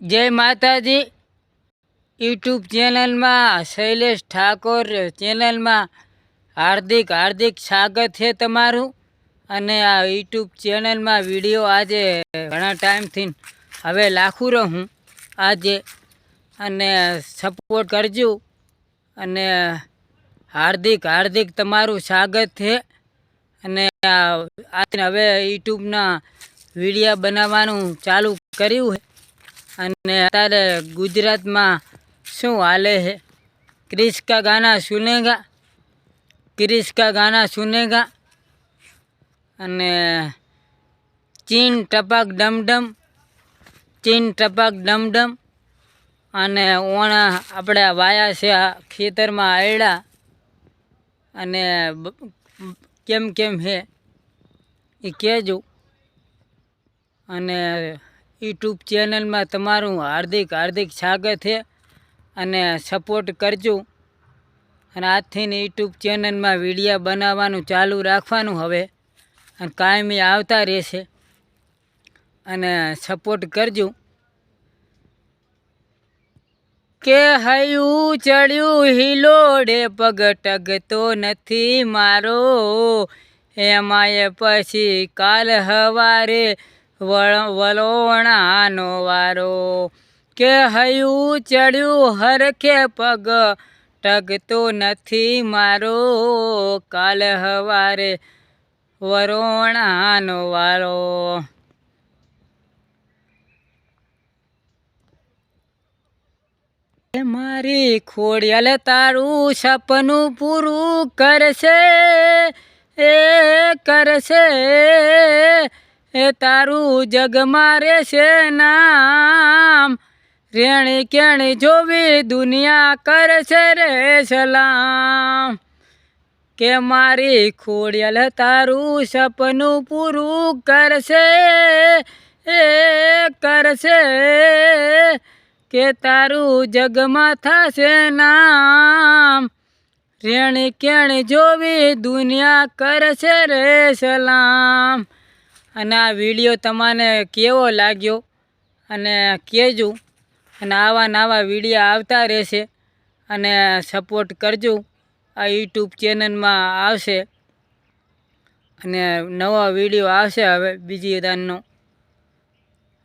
જય માતાજી. યુટ્યુબ ચેનલમાં શૈલેષ ઠાકોર ચેનલમાં હાર્દિક હાર્દિક સ્વાગત છે તમારું. અને આ યુટ્યુબ ચેનલમાં વીડિયો આજે ઘણા ટાઈમથી હવે લાખું રહું. આજે અને સપોર્ટ કરજો. અને હાર્દિક હાર્દિક તમારું સ્વાગત છે. અને આ હવે યુટ્યુબના વિડીયા બનાવવાનું ચાલુ કર્યું છે. અને અત્યારે ગુજરાતમાં શું હાલે છે? ક્રિશ કા ગાના સુનેગા ક્રિશ કા ગાના સુનેગા અને ચીન ટપક ડમડમ, ચીન ટપક ડમડમ અને ઓણા આપણે વાયા છે ખેતરમાં આયડા અને કેમ કેમ છે? એ કહેજો. અને યુટ્યુબ ચેનલમાં તમારું હાર્દિક હાર્દિક સ્વાગત છે અને સપોર્ટ કરજો. અને આજથી યુટ્યુબ ચેનલમાં વિડીયા બનાવવાનું ચાલુ રાખવાનું હવે. અને કાયમી આવતા રહેશે. અને સપોર્ટ કરજો. કે હયું ચડ્યું હિલોડે પગ ટગતો નથી મારો. એમાંય પછી કાલ હવારે વલોણાનો વારો. કે હયું ચડ્યું, હરખે પગ. ટગતો નથી મારો કાલ હવારે. વરોણાનો વારો. મારી ખોડિયાલ તારું સપનું પૂરું કરશે. એ કરશે. એ તારું જગમાં રહેશે નામ. રેણી કેણી જોવી દુનિયા કરશે રે સલામ. કે મારી ખોડિયાલ તારું સપનું પૂરું કરશે, એ કરશે. કે તારું જગમાં થશે નામ. રેણી કેણી જોવી દુનિયા કરશે રે સલામ. અને આ વીડિયો તમને કેવો લાગ્યો? અને કહેજો. અને આવા નવા વીડિયો આવતા રહેશે. અને સપોર્ટ કરજો. આ યુટ્યુબ ચેનલમાં આવશે. અને નવા વીડિયો આવશે હવે બીજી દાનનો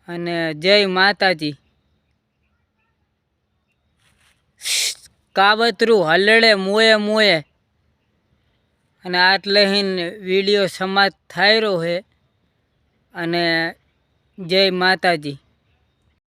અને જય માતાજી. કાવતરું હલડે, મોએ મોએ. અને આટલે હિન વીડિયો સમાજ થાય રહ્યો છે અને જય માતાજી.